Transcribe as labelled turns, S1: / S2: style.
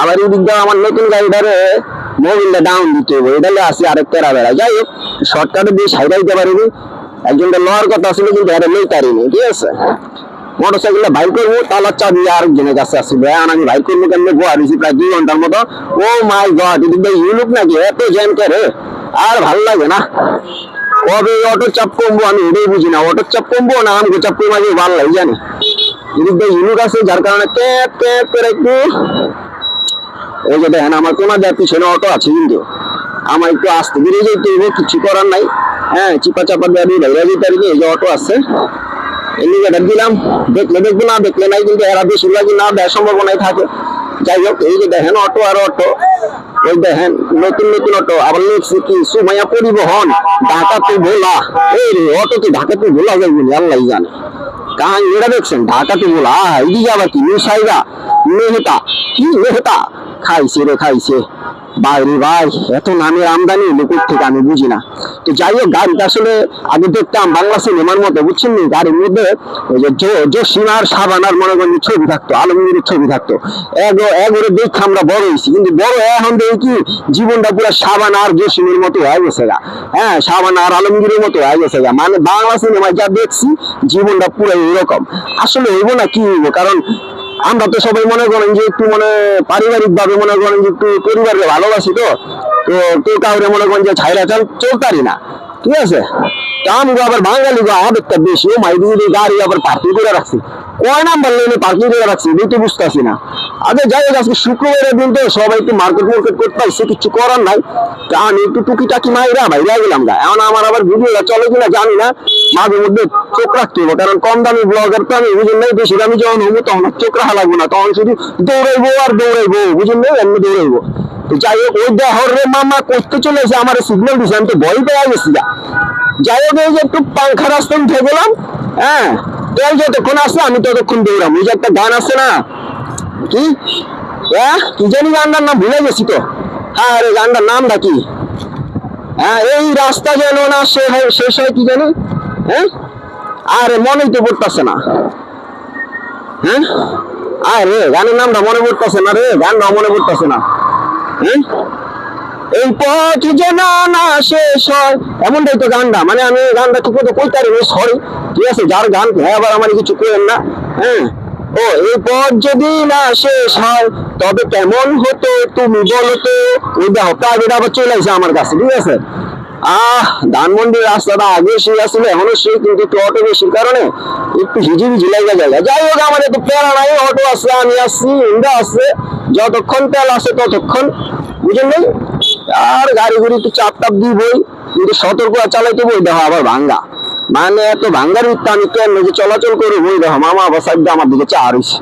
S1: আবার এদিক দিয়ে আমার নতুন গাড়িটারে মোবিলটা ডাউন দিতে হবে। এটা আসি আরেক তেরা বেড়া যাই হোক শর্টকাটে দিয়ে সাইডা দিতে পারিনি। একজনটা লওয়ার কথা ছিল, কিন্তু এটা লই পারিনি, ঠিক আছে? মোটর সাইকেলটা বাইক করব আরেকজনের কাছে আমি বাইক করব গোয়া দিয়েছি প্রায় দুই ঘণ্টার মতো। ও মাই গড এদিক দিয়ে ইউলুক নাকি? এত জ্যাম করে। আর ভালো লাগে না। কবে অটোর চাপ কমবো আমি এটাই বুঝি না। অটোর চাপ কমবো না, আমি চাপ ভালো লাগে, জানি। এদিক দিয়ে ইউলুক আছে, যার কারণে করে একটু। যে দেখেন, আমার পিছনে অটো আছে, কিন্তু আমার একটু আসতে বেরিয়ে কিছু করার নাই। হ্যাঁ চিপা চাপা দেওয়া দিয়ে এই যে অটো আছে। দিলাম, দেখলে দেখব, না দেখলে নাই, কিন্তু এরা বেশিরভাগই না দেওয়ার সম্ভাবনাই থাকে। যাই হোক, এই যে দেখেন, অটো আর অটো। ওই দেখেন, নতুন নতুন অটো। আবার লিখছি কি, সুমাইয়া পরিবহন ঢাকা তো ভোলা। এই অটো কি ঢাকা তো ভোলা যাই বলি আল্লাহ জানে। কাহান এটা দেখছেন ঢাকা তো ভোলা আহ এদিকে আবার কি মেহতা কি মেহতা? খাইছে রে, খাইছে। বাইরে ভাই এত নামের আমদানি লোকের থেকে আমি বুঝি না। তো যাই হোক, গাড়িটা আসলে আগে দেখতাম বাংলা সিনেমার মতো, বুঝছেন নি? গাড়ির মধ্যে ওই যে জো- জসিমার, সাবানার মনে করেন ছবি থাকতো, আলমগীরের ছবি থাকতো। এগো, এগোরে দেখে আমরা বড় হয়েছি। কিন্তু বড় এখন দেখি কি, জীবনটা পুরো সাবান আর জসিমের মতো হয়ে গেছে গা। হ্যাঁ সাবান আর আলমগীরের মতো হয়ে গেছে গা। মানে বাংলা সিনেমায় যা দেখছি, জীবনটা পুরো এরকম। আসলে হইব না, কি হইব? কারণ আমরা তো সবাই মনে করেন যে একটু মানে পারিবারিক ভাবে মনে করেন যে একটু পরিবারকে ভালোবাসি তো তো কেউ কাউরে মনে করেন যে ছাইরা চাল, চলতারি না। ঠিক আছে? তা আমি আবার বাঙালি গো আবেগটা বেশি, ও মাই দিয়ে গাড়ি আবার পার্কিং করে রাখছি। কয় নাম্বার লেনে পার্কিং করে রাখছি? বুঝতে বুঝতেছি না। আগে যাই হোক, আজকে শুক্রবারের দিন তো সবাই একটু মার্কেট মার্কেট করতে আসছে, কিছু করার নাই। তা আমি একটু টুকি টাকি মাইরা বাইরে গেলাম গা। এখন আমার আবার ভিডিওটা চলে কিনা জানি না। মাঝে মধ্যে চোখ রাখতে হবে কারণ কম দামি ব্লগার তো আমি বুঝুন নাই, বেশি দামি যখন হব তখন চোখ রাখা লাগবে না, তখন শুধু দৌড়াইবো আর দৌড়াইবো, বুঝুন নাই, এমনি দৌড়াইবো। তো যাই হোক, ওই দেহর রে মামা করতে চলে এসে আমার সিগন্যাল দিছে, আমি তো ভয় পেয়ে গেছি যা যাই হোক, এই যে একটু পাংখা রাস্তায় উঠে গেলাম হ্যাঁ তেল যতক্ষণ আসছে আমি ততক্ষণ দৌড়াম ওই যে একটা গান আছে না, কি? হ্যাঁ কি জানি গানটার নাম ভুলে গেছি তো। হ্যাঁ আরে গানটার নামটা কি? হ্যাঁ এই রাস্তা যেন না সে হয় শেষ হয় কি জানি? হ্যাঁ? আরে মনেই তো পড়তেছে না। হ্যাঁ? আরে, গানের নামটা মনে পড়তেছে না রে গান গানটা মনে পড়তেছে না। হ্যাঁ? এই পথ যেন না শেষ হয়, এমনটাই তো গানটা। মানে আমি গানটা ঠিক মতো কইতে পারি সরি ঠিক আছে, যার গান হ্যাঁ আবার আমার কিছু করেন না। হ্যাঁ? ও, এই পথ যদি না শেষ হয়, তবে কেমন হতো তুমি বলো তো? ওই দেখো প্রাইভেট আবার চলে আসে আমার কাছে, ঠিক আছে? আহ, ধানমন্ডির রাস্তাটা আগে সেই আসলে এখনও সেই, কিন্তু একটু অটো বেশির কারণে একটু হিজি হিজি লেগে যায় যাই হোক, আমার একটু প্যারা নাই অটো আছে, আমি আসছি ইন্ডা আছে, যতক্ষণ তেল আছে ততক্ষণ, বুঝলেন আর গাড়ি গুড়ি একটু চাপ টাপ দিবই কিন্তু সতর্ক চালাইতে বই, দেখো আবার ভাঙ্গা। মানে এত ভাঙ্গার উত্তা আমি কেন চলাচল করে বই, দেখো, মামা আবার আমার দিকে চা রয়েছে